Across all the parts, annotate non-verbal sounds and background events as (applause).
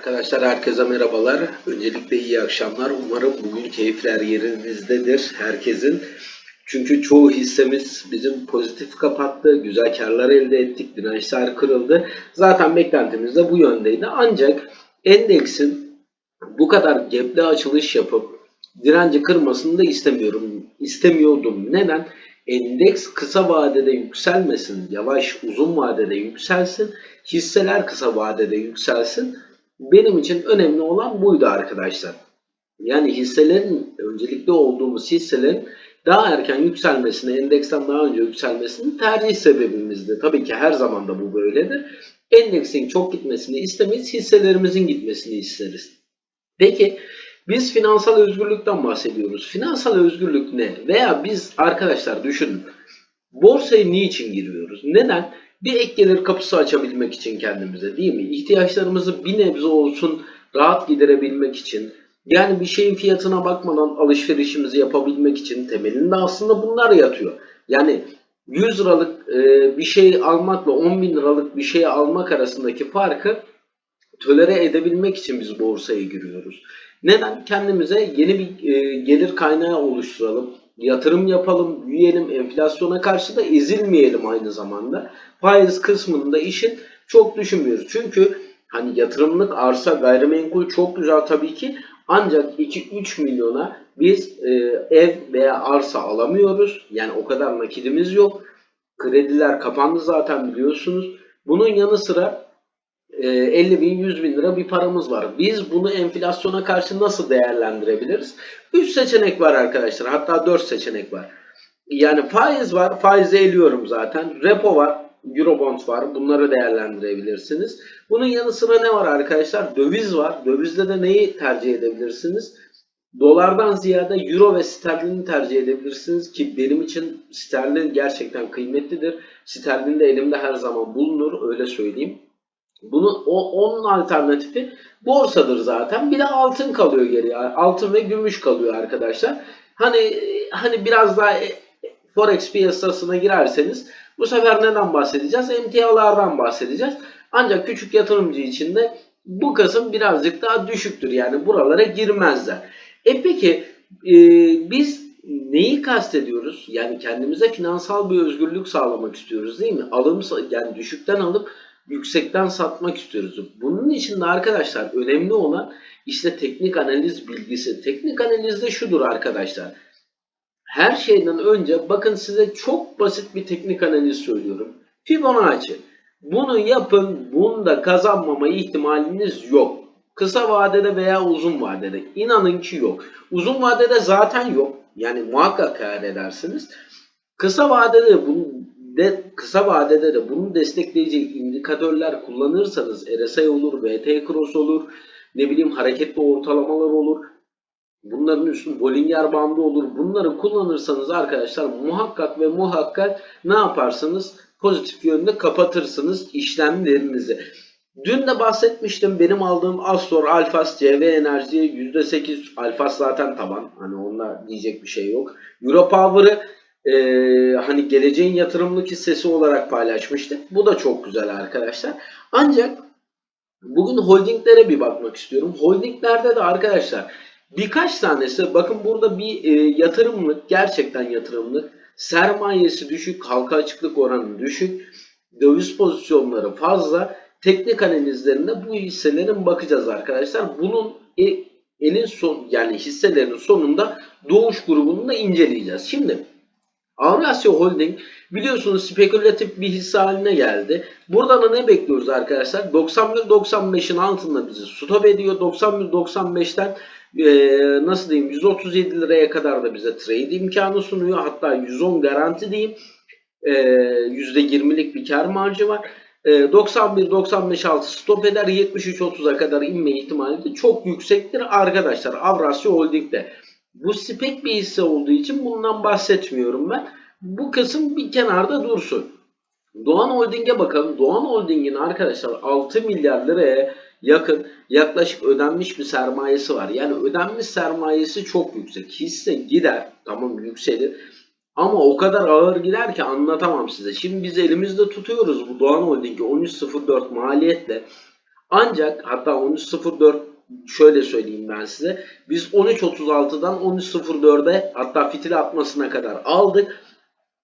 Arkadaşlar herkese merhabalar. Öncelikle iyi akşamlar. Umarım bugün keyifler yerinizdedir herkesin. Çünkü çoğu hissemiz bizim pozitif kapattı. Güzel karlar elde ettik. Dirençler kırıldı. Zaten beklentimiz de bu yöndeydi. Ancak endeksin bu kadar gapli açılış yapıp direnci kırmasını da istemiyorum. İstemiyordum. Neden? Endeks kısa vadede yükselmesin, yavaş uzun vadede yükselsin, hisseler kısa vadede yükselsin. Benim için önemli olan buydu arkadaşlar. Yani hisselerin öncelikli olduğumuz hisselerin daha erken yükselmesini, endeksten daha önce yükselmesini tercih sebebimizdi. Tabii ki her zaman da bu böyledir. Endeksin çok gitmesini istemeyiz, hisselerimizin gitmesini isteriz. Peki biz finansal özgürlükten bahsediyoruz. Finansal özgürlük ne? Veya biz arkadaşlar düşünün. Borsaya niçin giriyoruz? Neden? Bir ek gelir kapısı açabilmek için kendimize değil mi? İhtiyaçlarımızı bir nebze olsun rahat giderebilmek için. Yani bir şeyin fiyatına bakmadan alışverişimizi yapabilmek için temelinde aslında bunlar yatıyor. Yani 100 liralık e, bir şey almakla 10 bin liralık bir şey almak arasındaki farkı tölere edebilmek için biz borsaya giriyoruz. Neden? Kendimize yeni bir e, gelir kaynağı oluşturalım. Yatırım yapalım, büyüyelim, enflasyona karşı da ezilmeyelim aynı zamanda. Faiz kısmında işin çok düşünmüyoruz. Çünkü hani yatırımlık arsa gayrimenkul çok güzel tabii ki ancak 2-3 milyona biz e, ev veya arsa alamıyoruz. Yani o kadar nakidimiz yok. Krediler kapandı zaten biliyorsunuz. Bunun yanı sıra 50 e, bin 100 bin lira bir paramız var. Biz bunu enflasyona karşı nasıl değerlendirebiliriz? 3 seçenek var arkadaşlar. Hatta 4 seçenek var. Yani faiz var. Faizi eliyorum zaten. Repo var. Eurobond var. Bunları değerlendirebilirsiniz. Bunun yanı sıra ne var arkadaşlar? Döviz var. Dövizde de neyi tercih edebilirsiniz? Dolardan ziyade euro ve sterlini tercih edebilirsiniz ki benim için sterlin gerçekten kıymetlidir. Sterlin de elimde her zaman bulunur öyle söyleyeyim. Bunu o onun alternatifi borsadır zaten. Bir de altın kalıyor geriye. Altın ve gümüş kalıyor arkadaşlar. Hani hani biraz daha e, forex piyasasına girerseniz bu sefer neden bahsedeceğiz? Emtialardan bahsedeceğiz. Ancak küçük yatırımcı için de bu kısım birazcık daha düşüktür. Yani buralara girmezler. E peki e, biz neyi kastediyoruz? Yani kendimize finansal bir özgürlük sağlamak istiyoruz değil mi? Alım yani düşükten alıp yüksekten satmak istiyoruz. Bunun için de arkadaşlar önemli olan işte teknik analiz bilgisi. Teknik analizde şudur arkadaşlar. Her şeyden önce bakın size çok basit bir teknik analiz söylüyorum. Fibonacci. Bunu yapın. Bunda kazanmama ihtimaliniz yok. Kısa vadede veya uzun vadede. İnanın ki yok. Uzun vadede zaten yok. Yani muhakkak kâr edersiniz. Kısa vadede bunu de kısa vadede de bunu destekleyici indikatörler kullanırsanız RSI olur, VT Cross olur, ne bileyim hareketli ortalamalar olur. Bunların üstün Bollinger bandı olur. Bunları kullanırsanız arkadaşlar muhakkak ve muhakkak ne yaparsınız? Pozitif yönde kapatırsınız işlemlerinizi. Dün de bahsetmiştim benim aldığım Astor Alfas CV enerjiye %8 Alfas zaten taban. Hani onda diyecek bir şey yok. Europower'ı e, hani geleceğin yatırımlık hissesi olarak paylaşmıştık. Bu da çok güzel arkadaşlar. Ancak bugün holdinglere bir bakmak istiyorum. Holdinglerde de arkadaşlar birkaç tanesi bakın burada bir e, yatırımlık gerçekten yatırımlık sermayesi düşük halka açıklık oranı düşük döviz pozisyonları fazla teknik analizlerinde bu hisselerin bakacağız arkadaşlar. Bunun e, elin son yani hisselerin sonunda doğuş grubunu da inceleyeceğiz. Şimdi Avrasya Holding biliyorsunuz spekülatif bir hisse haline geldi. Buradan da ne bekliyoruz arkadaşlar? 91-95'in altında bizi stop ediyor. 91-95'ten e, nasıl diyeyim 137 liraya kadar da bize trade imkanı sunuyor. Hatta 110 garanti diyeyim. E, %20'lik bir kar marjı var. E, 91-95 altı stop eder. 73-30'a kadar inme ihtimali de çok yüksektir arkadaşlar. Avrasya Holding'de. Bu spek bir hisse olduğu için bundan bahsetmiyorum ben. Bu kısım bir kenarda dursun. Doğan Holding'e bakalım. Doğan Holding'in arkadaşlar 6 milyar liraya yakın yaklaşık ödenmiş bir sermayesi var. Yani ödenmiş sermayesi çok yüksek. Hisse gider. Tamam yükselir. Ama o kadar ağır gider ki anlatamam size. Şimdi biz elimizde tutuyoruz bu Doğan Holding'i 13.04 maliyetle. Ancak hatta 13.04 şöyle söyleyeyim ben size. Biz 13.36'dan 13.04'e hatta fitil atmasına kadar aldık.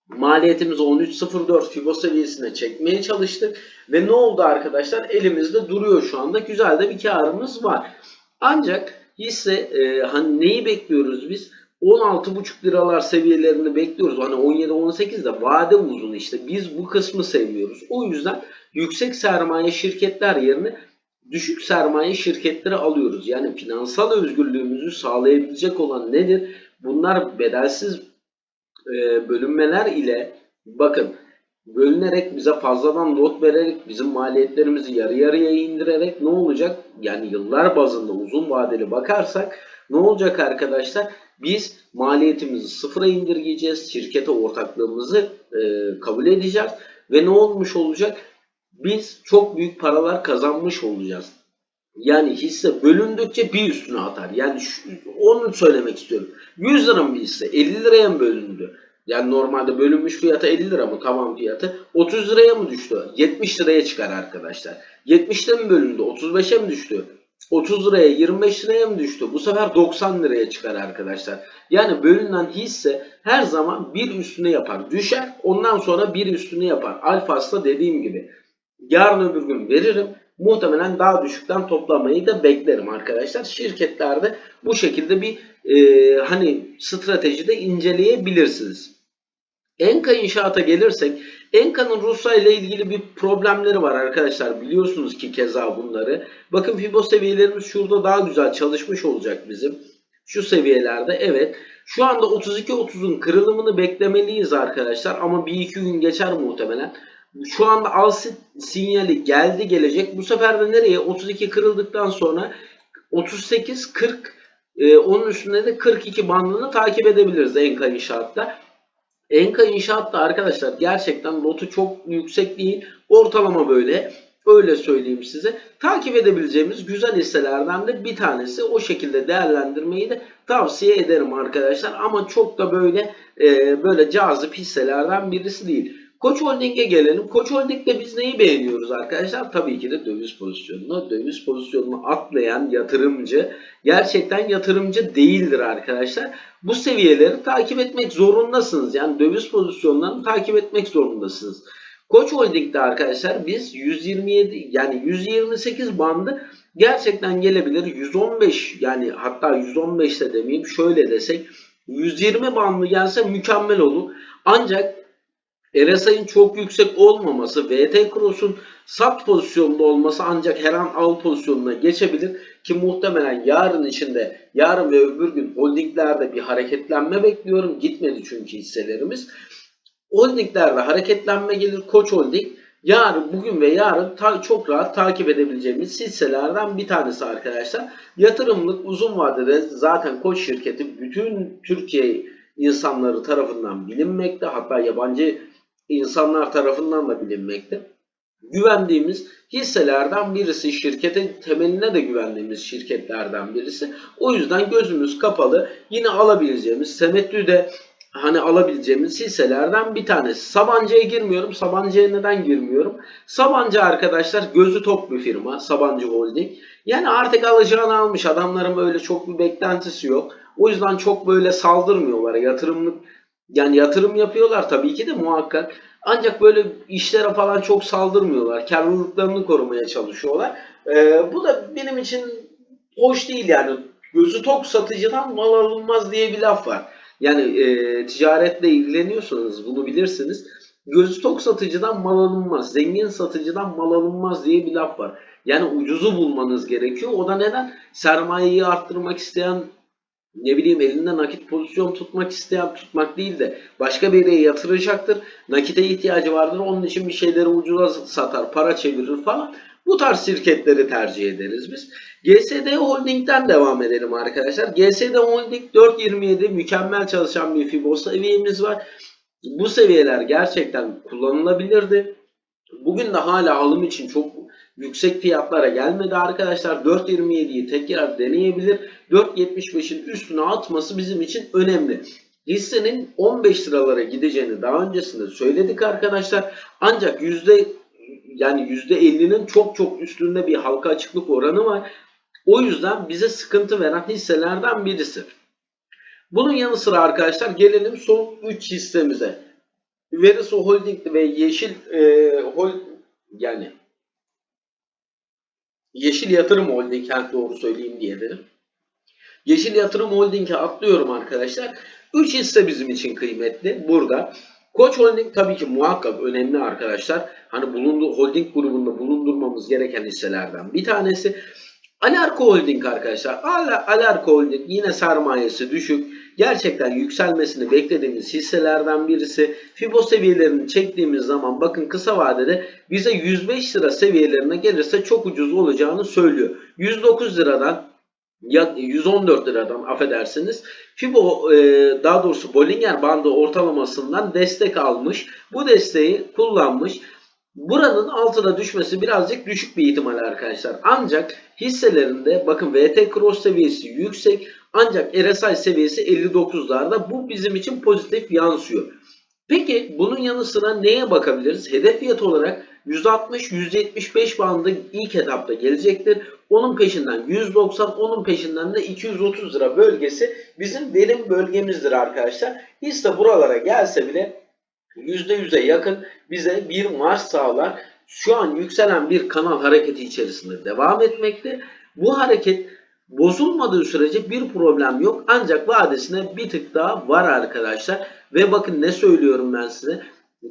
Maliyetimizi 13.04 Fibo seviyesine çekmeye çalıştık. Ve ne oldu arkadaşlar? Elimizde duruyor şu anda. Güzel de bir karımız var. Ancak hisse e, hani neyi bekliyoruz biz? 16,5 liralar seviyelerini bekliyoruz. Hani 17-18 de vade uzun işte. Biz bu kısmı seviyoruz. O yüzden yüksek sermaye şirketler yerine düşük sermaye şirketleri alıyoruz. Yani finansal özgürlüğümüzü sağlayabilecek olan nedir? Bunlar bedelsiz e, bölünmeler ile bakın bölünerek bize fazladan lot vererek bizim maliyetlerimizi yarı yarıya indirerek ne olacak? Yani yıllar bazında uzun vadeli bakarsak ne olacak arkadaşlar? Biz maliyetimizi sıfıra indirgeyeceğiz. Şirkete ortaklığımızı e, kabul edeceğiz. Ve ne olmuş olacak? Biz çok büyük paralar kazanmış olacağız. Yani hisse bölündükçe bir üstüne atar. Yani şu, onu söylemek istiyorum. 100 lira mı bir hisse? 50 liraya mı bölündü? Yani normalde bölünmüş fiyatı 50 lira mı tamam fiyatı? 30 liraya mı düştü? 70 liraya çıkar arkadaşlar. 70'te mi bölündü? 35'e mi düştü? 30 liraya 25 liraya mı düştü? Bu sefer 90 liraya çıkar arkadaşlar. Yani bölünen hisse her zaman bir üstüne yapar. Düşer ondan sonra bir üstüne yapar. Alfas'ta dediğim gibi. Yarın öbür gün veririm. Muhtemelen daha düşükten toplamayı da beklerim arkadaşlar. Şirketlerde bu şekilde bir e, hani stratejide inceleyebilirsiniz. Enka inşaata gelirsek Enka'nın Rusya ile ilgili bir problemleri var arkadaşlar. Biliyorsunuz ki keza bunları. Bakın Fibo seviyelerimiz şurada daha güzel çalışmış olacak bizim. Şu seviyelerde evet. Şu anda 32-30'un kırılımını beklemeliyiz arkadaşlar. Ama bir iki gün geçer muhtemelen. Şu anda al sinyali geldi gelecek. Bu sefer de nereye? 32 kırıldıktan sonra 38 40 e, onun üstünde de 42 bandını takip edebiliriz Enka inşaatta. Enka inşaatta arkadaşlar gerçekten lotu çok yüksek değil. Ortalama böyle. Öyle söyleyeyim size. Takip edebileceğimiz güzel hisselerden de bir tanesi. O şekilde değerlendirmeyi de tavsiye ederim arkadaşlar. Ama çok da böyle e, böyle cazip hisselerden birisi değil. Koç Holding'e gelelim. Koç Holding'de biz neyi beğeniyoruz arkadaşlar? Tabii ki de döviz pozisyonunu. Döviz pozisyonunu atlayan yatırımcı gerçekten yatırımcı değildir arkadaşlar. Bu seviyeleri takip etmek zorundasınız. Yani döviz pozisyonlarını takip etmek zorundasınız. Koç Holding'de arkadaşlar biz 127 yani 128 bandı gerçekten gelebilir. 115 yani hatta 115 de demeyeyim şöyle desek 120 bandı gelse mükemmel olur. Ancak RSI'nin çok yüksek olmaması, VT Cross'un sat pozisyonda olması ancak her an al pozisyonuna geçebilir ki muhtemelen yarın içinde yarın ve öbür gün holdinglerde bir hareketlenme bekliyorum. Gitmedi çünkü hisselerimiz. Holdinglerde hareketlenme gelir. Koç Holding yarın, bugün ve yarın ta, çok rahat takip edebileceğimiz hisselerden bir tanesi arkadaşlar. Yatırımlık uzun vadede zaten Koç şirketi bütün Türkiye insanları tarafından bilinmekte. Hatta yabancı insanlar tarafından da bilinmekte. Güvendiğimiz hisselerden birisi, şirketin temeline de güvendiğimiz şirketlerden birisi. O yüzden gözümüz kapalı. Yine alabileceğimiz, temettü de hani alabileceğimiz hisselerden bir tanesi. Sabancı'ya girmiyorum. Sabancı'ya neden girmiyorum? Sabancı arkadaşlar gözü tok bir firma. Sabancı Holding. Yani artık alacağını almış. Adamların böyle çok bir beklentisi yok. O yüzden çok böyle saldırmıyorlar. Yatırımlık yani yatırım yapıyorlar tabii ki de muhakkak. Ancak böyle işlere falan çok saldırmıyorlar. Karlılıklarını korumaya çalışıyorlar. Ee, bu da benim için hoş değil yani. Gözü tok satıcıdan mal alınmaz diye bir laf var. Yani e, ticaretle ilgileniyorsanız bunu bilirsiniz. Gözü tok satıcıdan mal alınmaz, zengin satıcıdan mal alınmaz diye bir laf var. Yani ucuzu bulmanız gerekiyor. O da neden? Sermayeyi arttırmak isteyen ne bileyim elinde nakit pozisyon tutmak isteyen tutmak değil de başka bir yere yatıracaktır. Nakite ihtiyacı vardır. Onun için bir şeyleri ucuza satar, para çevirir falan. Bu tarz şirketleri tercih ederiz biz. GSD Holding'den devam edelim arkadaşlar. GSD Holding 4.27 mükemmel çalışan bir FIBO seviyemiz var. Bu seviyeler gerçekten kullanılabilirdi. Bugün de hala alım için çok yüksek fiyatlara gelmedi arkadaşlar. 4.27'yi tekrar deneyebilir. 4.75'in üstüne atması bizim için önemli. Hissenin 15 liralara gideceğini daha öncesinde söyledik arkadaşlar. Ancak yani %50'nin çok çok üstünde bir halka açıklık oranı var. O yüzden bize sıkıntı veren hisselerden birisi. Bunun yanı sıra arkadaşlar gelelim son 3 hissemize. Veriso Holding ve Yeşil e, Hol yani Yeşil Yatırım Holding hem doğru söyleyeyim diye dedim. Yeşil Yatırım Holding'e atlıyorum arkadaşlar. 3 hisse bizim için kıymetli burada. Koç Holding tabii ki muhakkak önemli arkadaşlar. Hani bulunduğu holding grubunda bulundurmamız gereken hisselerden bir tanesi. Alarko Holding arkadaşlar. Al Alarko Holding yine sermayesi düşük. Gerçekten yükselmesini beklediğimiz hisselerden birisi. Fibo seviyelerini çektiğimiz zaman bakın kısa vadede bize 105 lira seviyelerine gelirse çok ucuz olacağını söylüyor. 109 liradan ya 114 liradan affedersiniz. Fibo e, daha doğrusu Bollinger bandı ortalamasından destek almış. Bu desteği kullanmış. Buranın altına düşmesi birazcık düşük bir ihtimal arkadaşlar. Ancak hisselerinde bakın VT Cross seviyesi yüksek ancak RSI seviyesi 59'larda. Bu bizim için pozitif yansıyor. Peki bunun yanı sıra neye bakabiliriz? Hedef fiyat olarak 160-175 bandı ilk etapta gelecektir. Onun peşinden 190, onun peşinden de 230 lira bölgesi bizim verim bölgemizdir arkadaşlar. Hisse buralara gelse bile %100'e yakın bize bir marş sağlar. Şu an yükselen bir kanal hareketi içerisinde devam etmekte. Bu hareket bozulmadığı sürece bir problem yok. Ancak vadesine bir tık daha var arkadaşlar. Ve bakın ne söylüyorum ben size.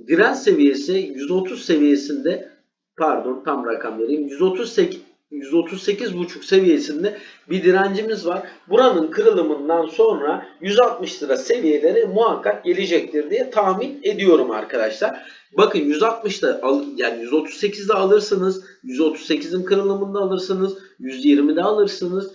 Direnç seviyesi 130 seviyesinde pardon tam rakam vereyim. 138 138,5 seviyesinde bir direncimiz var. Buranın kırılımından sonra 160 lira seviyeleri muhakkak gelecektir diye tahmin ediyorum arkadaşlar. Bakın 160'da al, yani 138'de alırsınız, 138'in kırılımında alırsınız, 120'de alırsınız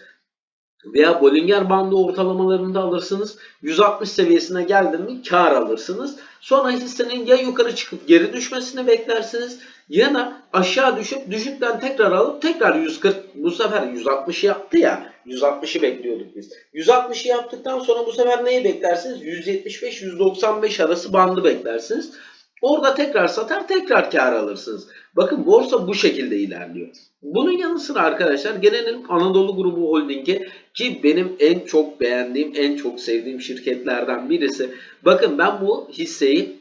veya Bollinger bandı ortalamalarında alırsınız. 160 seviyesine geldi mi kar alırsınız. Sonra hissenin ya yukarı çıkıp geri düşmesini beklersiniz ya da aşağı düşüp düşükten tekrar alıp tekrar 140 bu sefer 160 yaptı ya 160'ı bekliyorduk biz. 160'ı yaptıktan sonra bu sefer neyi beklersiniz? 175-195 arası bandı beklersiniz. Orada tekrar satar tekrar kar alırsınız. Bakın borsa bu şekilde ilerliyor. Bunun yanı sıra arkadaşlar gelelim Anadolu Grubu Holding'e ki benim en çok beğendiğim, en çok sevdiğim şirketlerden birisi. Bakın ben bu hisseyi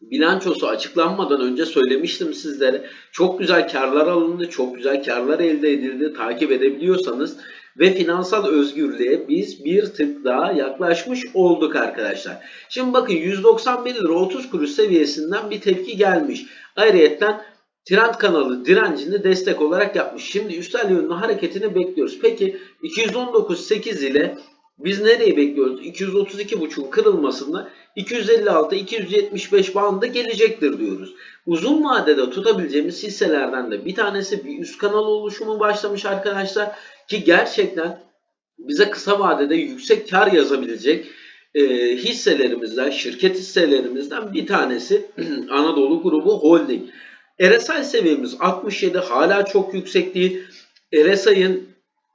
bilançosu açıklanmadan önce söylemiştim sizlere. Çok güzel karlar alındı, çok güzel karlar elde edildi. Takip edebiliyorsanız ve finansal özgürlüğe biz bir tık daha yaklaşmış olduk arkadaşlar. Şimdi bakın 191 lira 30 kuruş seviyesinden bir tepki gelmiş. Ayrıyeten trend kanalı direncini destek olarak yapmış. Şimdi üstel yönlü hareketini bekliyoruz. Peki 219.8 ile biz nereyi bekliyoruz? 232.5'un kırılmasında 256-275 bandı gelecektir diyoruz. Uzun vadede tutabileceğimiz hisselerden de bir tanesi bir üst kanal oluşumu başlamış arkadaşlar. Ki gerçekten bize kısa vadede yüksek kar yazabilecek e, hisselerimizden, şirket hisselerimizden bir tanesi (clears throat) Anadolu Grubu Holding. RSI seviyemiz 67 hala çok yüksek değil. RSI'ın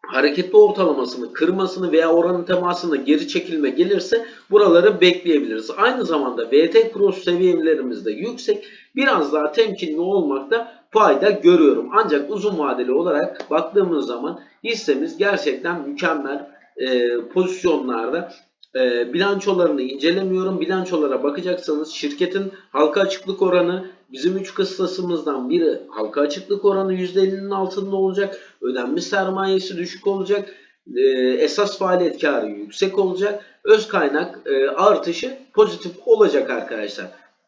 hareketli ortalamasını kırmasını veya oranın temasını geri çekilme gelirse buraları bekleyebiliriz. Aynı zamanda VT cross seviyelerimiz de yüksek. Biraz daha temkinli olmakta fayda görüyorum. Ancak uzun vadeli olarak baktığımız zaman hissemiz gerçekten mükemmel e, pozisyonlarda. E, bilançolarını incelemiyorum. Bilançolara bakacaksanız şirketin halka açıklık oranı bizim 3 kıstasımızdan biri halka açıklık oranı %50'nin altında olacak. Ödenmiş sermayesi düşük olacak. E, esas faaliyet karı yüksek olacak. Öz kaynak e, artışı pozitif olacak arkadaşlar.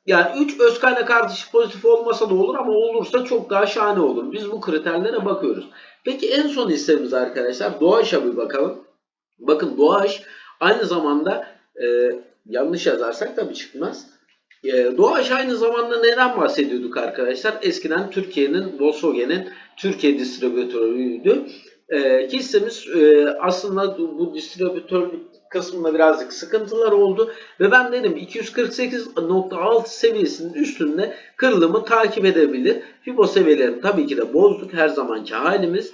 Yani 3 öz kaynak artışı pozitif olmasa da olur ama olursa çok daha şahane olur. Biz bu kriterlere bakıyoruz. Peki en son hissemiz arkadaşlar Doğaç'a bir bakalım. Bakın Doğaç aynı zamanda e, yanlış yazarsak tabii çıkmaz. E, Doğaç aynı zamanda neden bahsediyorduk arkadaşlar? Eskiden Türkiye'nin Volkswagen'in Türkiye distribütörüydü. E, hissemiz aslında bu distribütörlük kısmında birazcık sıkıntılar oldu ve ben dedim 248.6 seviyesinin üstünde kırılımı takip edebilir. Fibo seviyelerini tabii ki de bozduk her zamanki halimiz.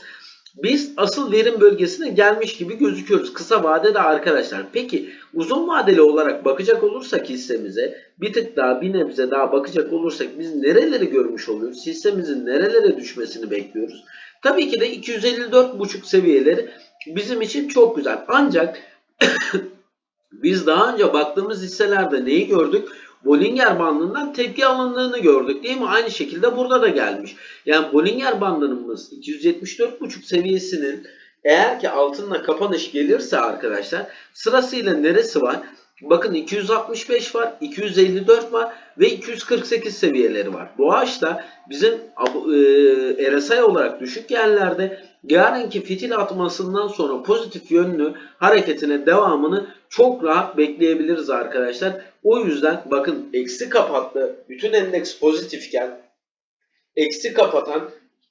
Biz asıl verim bölgesine gelmiş gibi gözüküyoruz kısa vadede arkadaşlar. Peki uzun vadeli olarak bakacak olursak hissemize bir tık daha bir nebze daha bakacak olursak biz nereleri görmüş oluyoruz? Hissemizin nerelere düşmesini bekliyoruz? Tabii ki de 254.5 seviyeleri bizim için çok güzel. Ancak (coughs) biz daha önce baktığımız hisselerde neyi gördük? Bollinger bandından tepki alındığını gördük değil mi? Aynı şekilde burada da gelmiş. Yani Bollinger bandımız 274.5 seviyesinin eğer ki altında kapanış gelirse arkadaşlar sırasıyla neresi var? Bakın 265 var, 254 var ve 248 seviyeleri var. Doğaçta bizim e, RSI olarak düşük yerlerde yarınki fitil atmasından sonra pozitif yönlü hareketine devamını çok rahat bekleyebiliriz arkadaşlar. O yüzden bakın eksi kapattı. Bütün endeks pozitifken eksi kapatan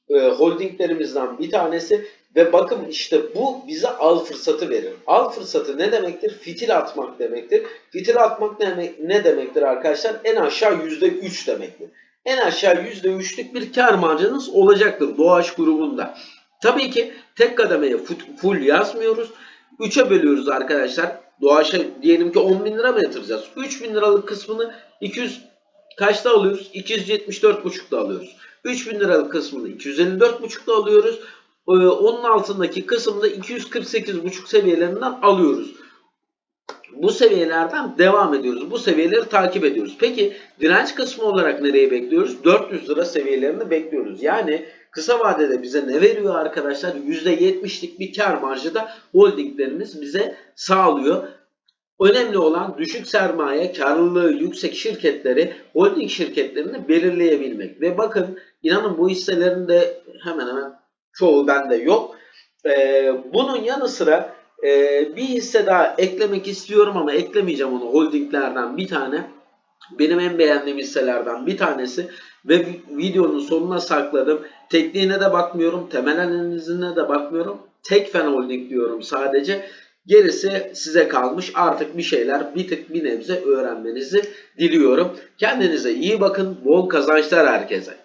e, holdinglerimizden bir tanesi ve bakın işte bu bize al fırsatı verir. Al fırsatı ne demektir? Fitil atmak demektir. Fitil atmak ne, demektir arkadaşlar? En aşağı %3 demektir. En aşağı %3'lük bir kar marjınız olacaktır Doğaç grubunda. Tabii ki tek kademeye full yazmıyoruz. 3'e bölüyoruz arkadaşlar. Doğaç'a diyelim ki 10 bin lira mı yatıracağız? 3 bin liralık kısmını 200 kaçta alıyoruz? 274,5'da alıyoruz. 3000 liralık kısmını 254,5'da alıyoruz. Ee, Onun altındaki kısımda 248,5 seviyelerinden alıyoruz. Bu seviyelerden devam ediyoruz. Bu seviyeleri takip ediyoruz. Peki direnç kısmı olarak nereyi bekliyoruz? 400 lira seviyelerini bekliyoruz. Yani kısa vadede bize ne veriyor arkadaşlar? %70'lik bir kar marjı da holdinglerimiz bize sağlıyor. Önemli olan düşük sermaye, karlılığı yüksek şirketleri, holding şirketlerini belirleyebilmek. Ve bakın inanın bu hisselerin de hemen hemen çoğu bende yok. Ee, bunun yanı sıra e, bir hisse daha eklemek istiyorum ama eklemeyeceğim onu holdinglerden bir tane. Benim en beğendiğim hisselerden bir tanesi ve videonun sonuna sakladım. Tekniğine de bakmıyorum, temel analizine de bakmıyorum. Tek fen holding diyorum sadece. Gerisi size kalmış. Artık bir şeyler bir tık bir nebze öğrenmenizi diliyorum. Kendinize iyi bakın. Bol kazançlar herkese.